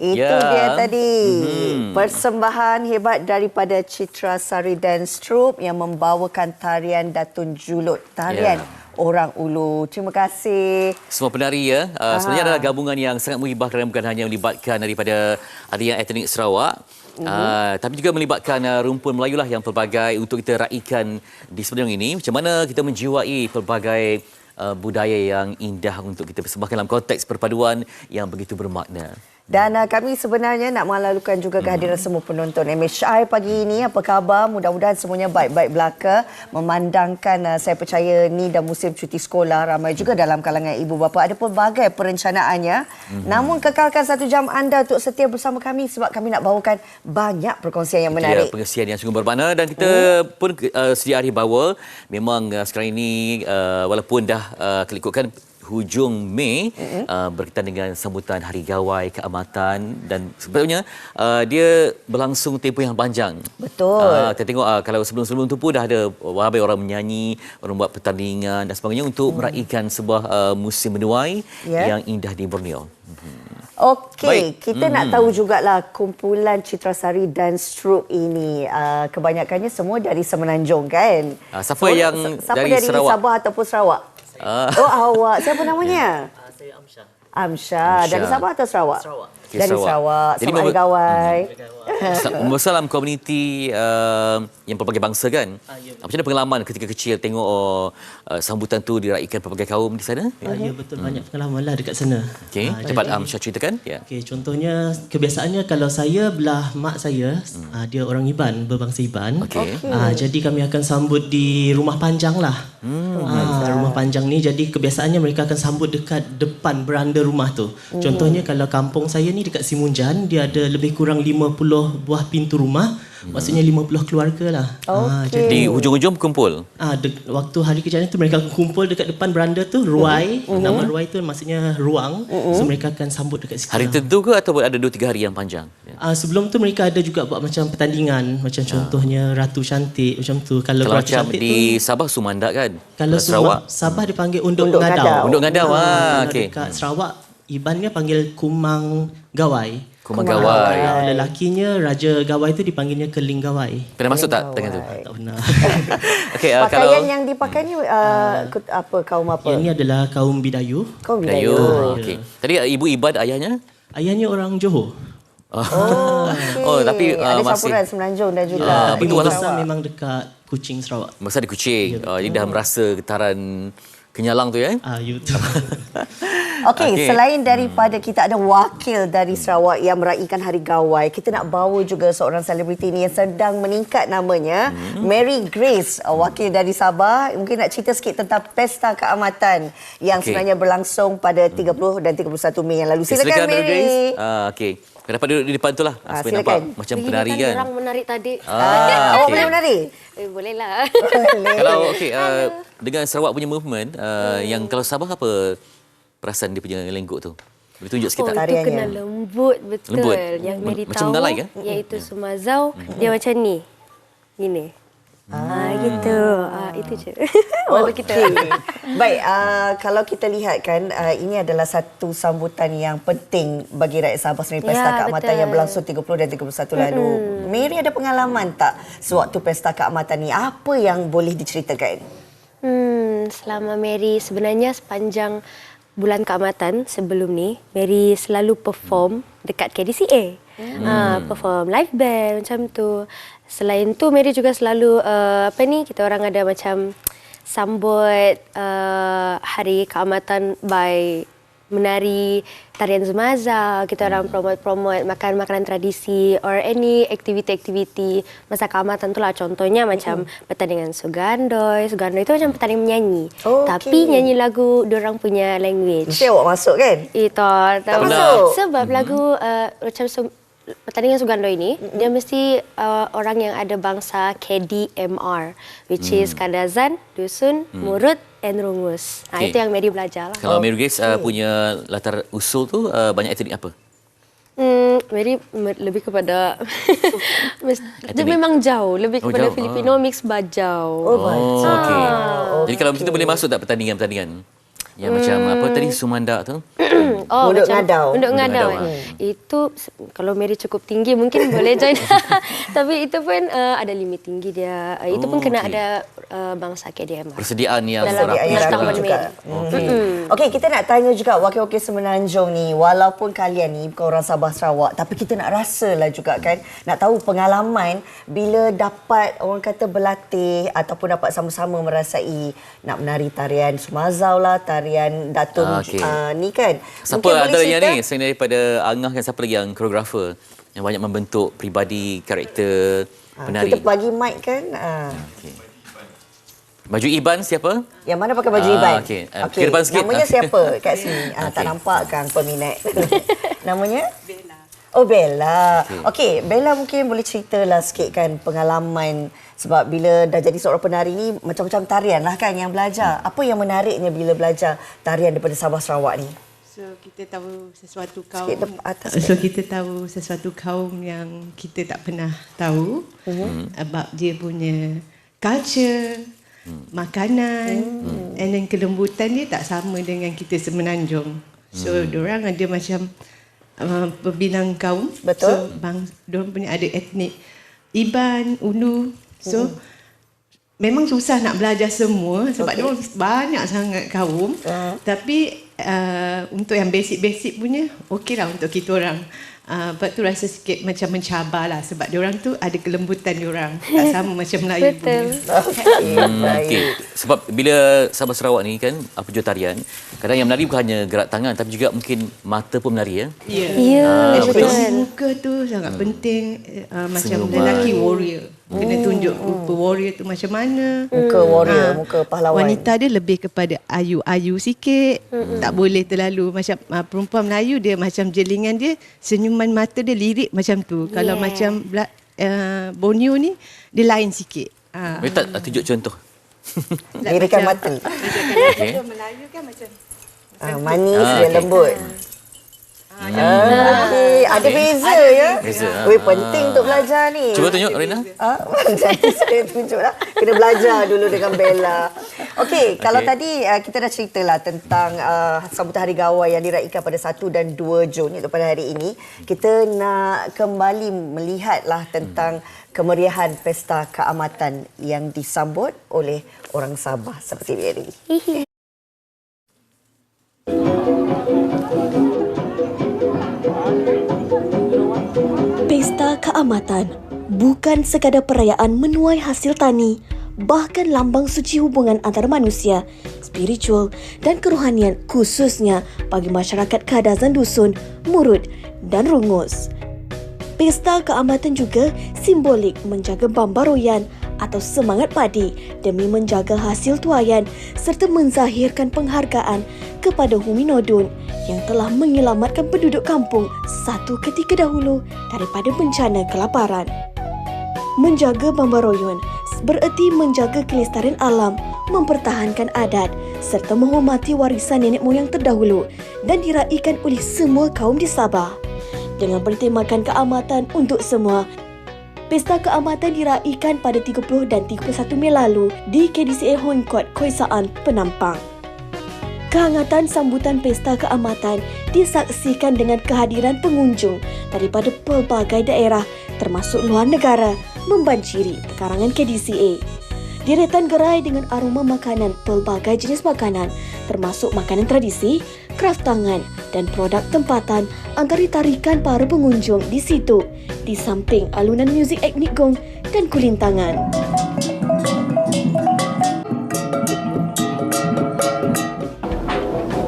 Itu Ya. dia tadi. Mhm. Persembahan hebat daripada Citra Sari Dance Troupe yang membawakan tarian Datun Julut. Tarian Ya. Orang Ulu. Terima kasih. Semua penari ya. Uh, Aha. sebenarnya adalah gabungan yang sangat menghibahkan dan bukan hanya melibatkan daripada aliran etnik Sarawak. Mhm. Uh, tapi juga melibatkan uh, rumpun Melayu lah yang pelbagai untuk kita raikan di Semenanjung ini. Macam mana kita menjiwai pelbagai uh, budaya yang indah untuk kita persembahkan dalam konteks perpaduan yang begitu bermakna. Dan uh, kami sebenarnya nak melalukan juga kehadiran semua penonton MHI pagi ini. Apa khabar? Mudah-mudahan semuanya baik-baik belaka. Memandangkan uh, saya percaya ni dah musim cuti sekolah. Ramai juga dalam kalangan ibu bapa. Ada pelbagai perencanaannya. Namun kekalkan satu jam anda untuk setia bersama kami sebab kami nak bawakan banyak perkongsian yang Ya, menarik. pengesian yang sungguh bermakna dan kita hmm. pun uh, sedia hari bahawa memang uh, sekarang ini uh, walaupun dah uh, kalau ikutkan hujung Mei hmm. uh, berkaitan dengan sambutan Hari Gawai Keamatan dan sebetulnya uh, dia berlangsung tempoh yang panjang. Betul. Uh, kita tengok uh, kalau sebelum-sebelum tu pun dah ada ramai orang menyanyi, orang buat pertandingan dan sebagainya untuk hmm. meraihkan sebuah uh, musim menuai Ya. yang indah di Borneo. Okey, Baik. kita nak Mhm. tahu jugalah kumpulan Citra Sari Dance Troupe ini. Uh, kebanyakannya semua dari Semenanjung kan? Ah, siapa yang siapa dari dari Sarawak? Sabah ataupun Sarawak? Ah. Oh, awak. Siapa namanya? Saya Amsyah. Amsyah. Dari. Sabah atau Sarawak? Sarawak. Okey, Dari Sarawak. Sarawak. Jadi Sama ada memang- gawai. Sa- Membesar dalam komuniti uh, yang pelbagai bangsa kan? Ah, ya, betul. Macam mana pengalaman ketika kecil tengok oh, uh, sambutan tu diraikan pelbagai kaum di sana? Ah, ya betul banyak pengalaman lah dekat sana. Okey, Ah, cepat Am Syah ceritakan. Ya. Okey, contohnya kebiasaannya kalau saya belah mak saya, hmm. dia orang Iban, berbangsa Iban. Okey. Ah, jadi kami akan sambut di rumah panjang lah. Hmm. Ah, rumah panjang ni jadi kebiasaannya mereka akan sambut dekat depan beranda rumah tu. Contohnya kalau kampung saya ni dekat Simunjan, dia ada lebih kurang 50 buah pintu rumah. Maksudnya 50 keluarga lah. Ah, Okey. Di hujung-hujung kumpul. Ah, de- waktu hari kejadian tu mereka kumpul dekat depan beranda tu, ruai. Mm-hmm. Nama ruai tu maksudnya ruang. So mereka akan sambut dekat situ. Hari tertentu ke atau ada 2 3 hari yang panjang? Ah, sebelum tu mereka ada juga buat macam pertandingan, macam contohnya Ratu Cantik macam tu. Kalau, Kalau Ratu macam Cantik di tu Sabah Sumandak kan? kalau Sarawak. Sabah, dipanggil Unduk, Unduk Ngadau. Ngadau. Unduk Ngadau, ah, kalau okey. Dekat Sarawak Ibannya panggil Kumang Gawai. Kumang Kumang Gawai. Kalau lelakinya Raja Gawai tu dipanggilnya Keling Gawai. Pernah masuk tak tangan tu? Tak pernah. Okey, uh, kalau Pakaian yang dipakai ni uh, kut- apa kaum apa? Yang ni adalah kaum Bidayu. Kaum Dayu. Bidayu. Okey. Tadi uh, ibu Ibad ayahnya? Ayahnya orang Johor. Oh, okay. Oh, tapi, uh, ada masih- campuran Semenanjung dan juga Tapi betul, membesar memang dekat Kuching Sarawak. Masa di Kuching. Uh, jadi dah merasa getaran kenyalang tu ya? Ah, you betul. Okey, Okey. selain daripada kita ada wakil dari Sarawak yang meraihkan Hari Gawai, kita nak bawa juga seorang selebriti ni yang sedang meningkat namanya, Mary Grace, uh, wakil dari Sabah. Mungkin nak cerita sikit tentang Pesta Keamatan yang Okey. sebenarnya berlangsung pada 30 dan 31 Mei yang lalu. Okay, Silakan, Mary. Grace. Ah, okey. Kau dapat duduk di depan tu lah. Ah, supaya silakan. nampak macam Lagi penari kan orang menarik tadi. Ah, Ah, awak boleh menari? Eh, boleh lah. Kalau okey uh, dengan Sarawak punya movement uh, yang kalau Sabah apa perasan dia punya lenggok tu? Boleh tunjuk sikit Oh, tak? itu kena lembut betul. Lembut? Yang Hmm. Mary Macam tahu, ke? iaitu Sumazau, dia macam ni. Gini. Ah, gitu. Ah, itu je. Malu kita. Okey. Baik, uh, kalau kita lihat kan uh, ini adalah satu sambutan yang penting bagi rakyat Sabah sendiri Pesta Ya, Keamatan yang berlangsung 30 dan 31 lalu. Mary ada pengalaman tak sewaktu Pesta Keamatan ni? Apa yang boleh diceritakan? Hmm, selama Mary sebenarnya sepanjang bulan keamatan sebelum ni, Mary selalu perform dekat KDCA. Hmm. Uh, perform live band macam tu. Selain tu Mary juga selalu uh, apa ni kita orang ada macam sambut uh, hari keamatan by menari tarian Zumaza, kita orang promote-promote makan makanan tradisi or any activity-activity masa keamatan tu lah. Contohnya macam pertandingan Sugandoi. Sugandoi itu macam pertandingan menyanyi. Okey. Tapi nyanyi lagu diorang punya language. Mesti awak masuk kan? Itu tak masuk? Sebab lagu uh, macam pertandingan Sugandoi ni dia mesti uh, orang yang ada bangsa KDMR which is Kadazan, Dusun, Murut and Rungus. Ha, Okey. itu yang Mary belajar lah. Kalau Mary Grace uh, punya latar usul tu uh, banyak etnik apa? Hmm, Mary lebih kepada dia memang jauh, lebih Oh, kepada jauh. Filipino mix bajau. Oh, Oh, okey. Ah, Jadi kalau begitu boleh masuk tak pertandingan-pertandingan? Yang macam apa tadi Sumandak tu? Oh, Unduk macam ngadau. Unduk ngadau. ngadau, eh. Itu se- kalau Mary cukup tinggi mungkin boleh join. Tapi itu pun uh, ada limit tinggi dia. Uh, itu pun Oh, kena okey. ada uh, bangsa KDM. Persediaan yang Dalam Pengetahuan juga. juga. Okey. Okey, kita nak tanya juga wakil-wakil Semenanjung ni, walaupun kalian ni bukan orang Sabah Sarawak, tapi kita nak rasa lah juga kan, nak tahu pengalaman bila dapat orang kata berlatih ataupun dapat sama-sama merasai nak menari tarian Sumazau lah, tarian Datuk Ah, ah, okey. ni kan. Siapa Mungkin ada yang ni? Selain daripada Angah kan siapa lagi yang koreografer yang banyak membentuk peribadi karakter Ah, penari. Kita bagi mic kan. ah. Okey. Baju Iban siapa? Yang mana pakai baju Ah, Iban? okey. Ah, sikit. Namanya siapa kat sini? Ah, Tak Okey. nampak kan peminat. Namanya? Bella. Oh Bella. Okey, okay, Bella mungkin boleh ceritalah sikit kan pengalaman sebab bila dah jadi seorang penari ni macam-macam tarian lah kan yang belajar. Apa yang menariknya bila belajar tarian daripada Sabah Sarawak ni? So kita tahu sesuatu kaum Sikit atas. So kita tahu sesuatu kaum yang kita tak pernah tahu uh-huh. about dia punya culture, makanan and then kelembutan dia tak sama dengan kita semenanjung. So hmm. orang ada macam uh, perbilang kaum. Betul. So bang diorang punya ada etnik Iban, Ulu. So memang susah nak belajar semua sebab okay. dia banyak sangat kaum. Uh. Tapi uh, untuk yang basic-basic punya okeylah untuk kita orang. Uh, lepas tu rasa sikit macam mencabar lah sebab diorang tu ada kelembutan diorang. Tak sama macam Melayu Betul. Hmm, okay. Sebab bila Sabah Sarawak ni kan apa jua tarian, kadang yang menari bukan hanya gerak tangan tapi juga mungkin mata pun menari ya. Ya. Ya, Ekspresi betul. muka tu sangat penting uh, macam Senyuman. lelaki warrior. Kena tunjuk rupa warrior tu macam mana. Muka warrior, Ah, muka pahlawan. Wanita dia lebih kepada ayu-ayu sikit. Tak boleh terlalu macam uh, perempuan Melayu dia macam jelingan dia senyuman mata dia lirik macam tu. Kalau Yeah. macam Bla- uh, Borneo ni dia lain sikit. Ah. Boleh tak uh, tunjuk contoh? Lirikan mata. Okey. Melayu kan macam Ah, manis Ah, dan okey. lembut. Ah, okey. Ada beza ya. Beza, ah. Weh, penting untuk belajar ni. Cuba tunjuk Rina. Ah, jadi saya tunjuklah. Kena belajar dulu dengan Bella. Okey, kalau tadi uh, kita dah ceritalah tentang uh, sambutan Hari Gawai yang diraikan pada 1 dan 2 Jun iaitu pada hari ini. Kita nak kembali melihatlah tentang kemeriahan pesta keamatan yang disambut oleh orang Sabah seperti ini. Keamatan bukan sekadar perayaan menuai hasil tani, bahkan lambang suci hubungan antara manusia, spiritual dan kerohanian khususnya bagi masyarakat Kadazan Dusun, Murut dan Rungus. Pesta Keamatan juga simbolik menjaga bambaroyan atau semangat padi demi menjaga hasil tuayan serta menzahirkan penghargaan kepada Humi Nodun yang telah menyelamatkan penduduk kampung satu ketika dahulu daripada bencana kelaparan. Menjaga bambaroyon bererti menjaga kelestarian alam, mempertahankan adat serta menghormati warisan nenek moyang terdahulu dan diraikan oleh semua kaum di Sabah. Dengan bertemakan keamatan untuk semua, Pesta Keamatan diraikan pada 30 dan 31 Mei lalu di KDCA Hong Kong, Koisaan, Penampang. Kehangatan sambutan Pesta Keamatan disaksikan dengan kehadiran pengunjung daripada pelbagai daerah termasuk luar negara membanjiri pekarangan KDCA. Deretan gerai dengan aroma makanan pelbagai jenis makanan termasuk makanan tradisi, kraft tangan dan produk tempatan antara tarikan para pengunjung di situ di samping alunan muzik etnik gong dan kulintangan.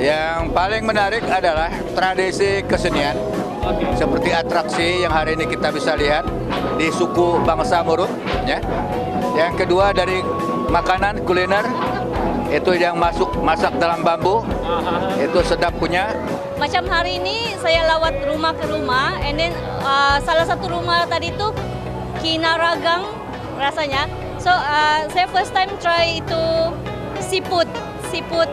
Yang paling menarik adalah tradisi kesenian seperti atraksi yang hari ini kita bisa lihat di suku bangsa Murut. Ya. Yang kedua dari makanan kuliner itu yang masuk masak dalam bambu itu sedap punya. Macam hari ini saya lawat rumah ke rumah and then uh, salah satu rumah tadi tu kinaragang rasanya. So uh, saya first time try itu siput, siput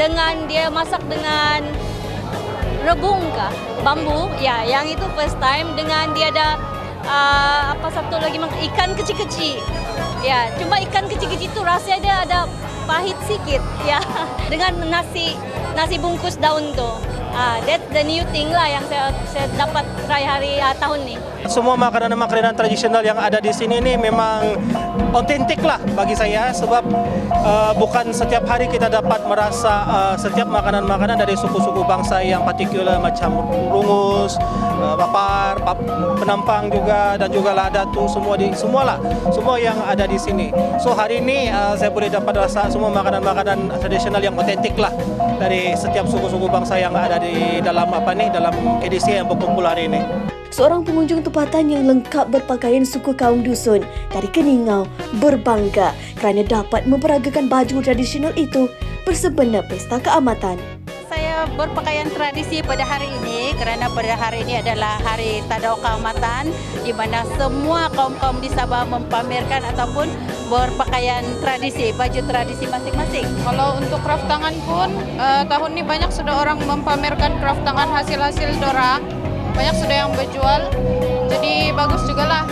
dengan dia masak dengan rebung kah? Bambu. Ya, yang itu first time dengan dia ada uh, apa satu lagi mak- ikan kecil-kecil. Ya, cuma ikan kecil-kecil itu rasanya dia ada pahit sikit ya dengan nasi nasi bungkus daun tu. Ah, that's the new thing lah yang saya saya dapat try hari ah, tahun ni. Semua makanan-makanan tradisional yang ada di sini ni memang otentik lah bagi saya sebab uh, bukan setiap hari kita dapat merasa uh, setiap makanan-makanan dari suku-suku bangsa yang partikular macam rungus, uh, papar, pap, penampang juga dan juga ladatu semua di semualah semua yang ada di sini. So hari ini uh, saya boleh dapat rasa semua makanan-makanan tradisional yang otentik lah dari setiap suku-suku bangsa yang ada di dalam apa ni dalam edisi yang berkumpul hari ini. Seorang pengunjung tempatan yang lengkap berpakaian suku kaum dusun dari Keningau berbangga kerana dapat memperagakan baju tradisional itu bersempena Pesta Keamatan. Saya berpakaian tradisi pada hari ini kerana pada hari ini adalah hari Tadau Keamatan di mana semua kaum-kaum di Sabah mempamerkan ataupun berpakaian tradisi, baju tradisi masing-masing. Kalau untuk craft tangan pun uh, tahun ini banyak sudah orang mempamerkan craft tangan hasil-hasil dorang. Banyak sudah yang berjual. Jadi bagus juga lah.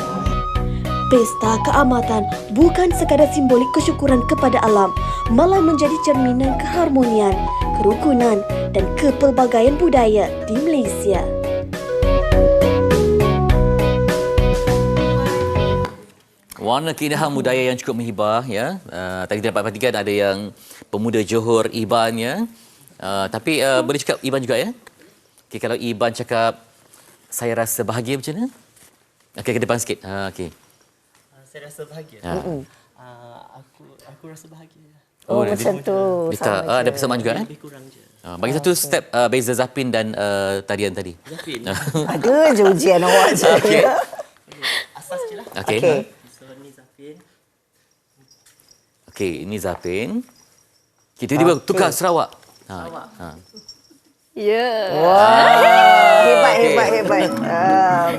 Pesta Keamatan bukan sekadar simbolik kesyukuran kepada alam, malah menjadi cerminan keharmonian, kerukunan dan kepelbagaian budaya di Malaysia. Warna keindahan budaya yang cukup menghibah ya. Uh, tadi kita dapat perhatikan ada yang pemuda Johor Iban ya. Uh, tapi uh, boleh cakap Iban juga ya. Okey kalau Iban cakap saya rasa bahagia macam mana? Okey ke depan sikit. Ha uh, okey. Uh, saya rasa bahagia. Ha. Uh, aku aku rasa bahagia. Oh, dia- macam tu. Dia tak, uh, ada je. persamaan juga eh. Lebih kurang je. Uh, bagi satu step uh, beza Zapin dan uh, tarian tadi. Zapin. Ada je ujian awak je. Okey. Asas je lah. Okey. Okey. So ni Zapin. Okey, ini Zapin. Kita tiba Okey. tukar Sarawak. Ha. Ha. Ya. Wah, hebat, Okey. hebat, hebat. Ah,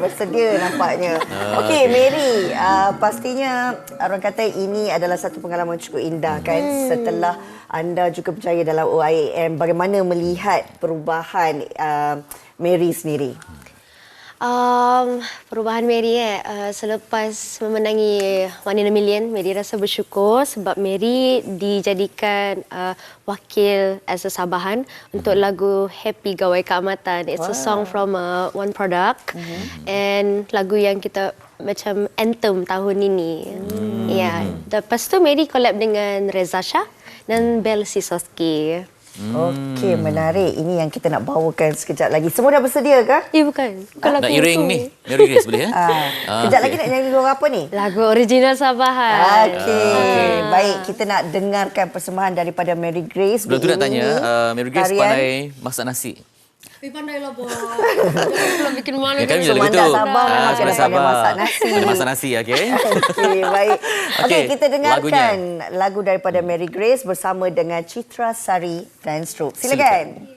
bersedia nampaknya. Okey, Mary, ah, pastinya orang kata ini adalah satu pengalaman cukup indah kan setelah anda juga berjaya dalam OIAM. Bagaimana melihat perubahan ah, Mary sendiri? Um, perubahan Mary eh. Uh, selepas memenangi One in a Million Mary rasa bersyukur sebab Mary dijadikan uh, wakil as a Sabahan untuk lagu Happy Gawai Keamatan. It's a song from uh, One Product and lagu yang kita macam anthem tahun ini. Ya. Yeah. lepas tu Mary collab dengan Reza Shah dan Bel Sisoski Okey, menarik. Ini yang kita nak bawakan sekejap lagi. Semua dah bersedia kah? eh bukan bukan lagu Nak iring ni. Mary Grace boleh ya? Ah, Ah, kejap okey. lagi nak nyanyi lagu apa ni? lagu original Sabahan Okey, baik kita nak dengarkan persembahan daripada Mary Grace. Sebelum tu nak tanya, uh, Mary Grace tarian. pandai masak nasi. Tapi pandai lah, Bob. Kalau bikin malu Ya kan bila begitu. Sabah memang Ah, kena Semanda pandai masak nasi. Masak nasi, okey. Okey, baik. Okey, Okey, kita dengarkan lagunya. lagu daripada Mary Grace bersama dengan Citra Sari dan Stroke. Silakan.